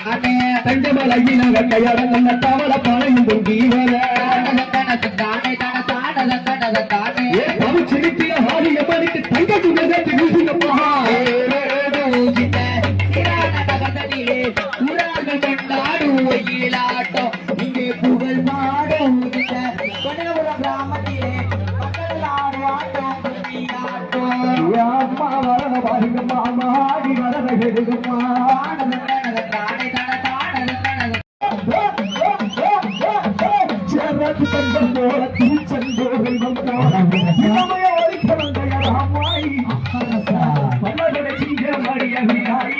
நல்ல கையாட நல்ல தவள பானையும் பொங்கி வர. ஏ பவுச்சிருக்கிற ஆரியம்மனுக்கு தங்க துணை பாருங்கம்மா மாடி வரத தங்கம் போல திருச்செந்தூரில் வந்தான் இளமைய ஒலிக்கணும் தயாராமாய் பல்லவரை சிங்க மடியவியாய்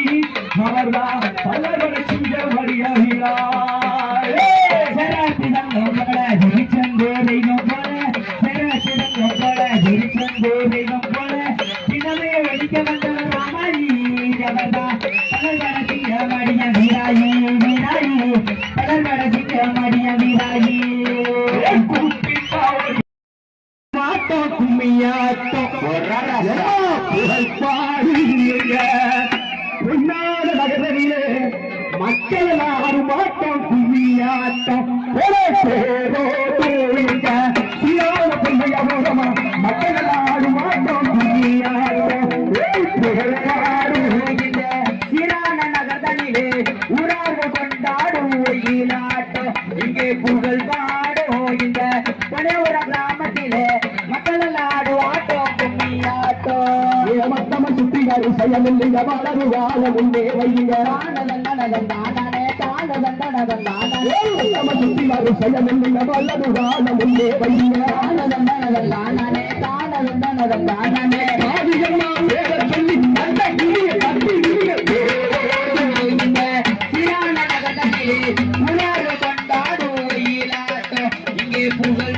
அவர்தான் பல்லவரை சிங்க மடியவியாய் ஆட்டம் கும்மியாட்டம் புகழ் பாடுங்க பொன்னாத நகரிலே மக்கள் எல்லாரும் மாட்டோம் கும்மியாட்டம் ஒரே பேரோ பேருங்க சியாத பிள்ளையமா மக்கள் இங்கே புகழ் வாழமில்லைங்க வாழவு வாழ முன்னே வைங்க சுத்தி வரும் செயலில்லைங்க வல்லது வாழ முன்னே வைங்க ஆதிகம்மா பேர சொல்லி அந்த கிளியை தட்டி புகழ்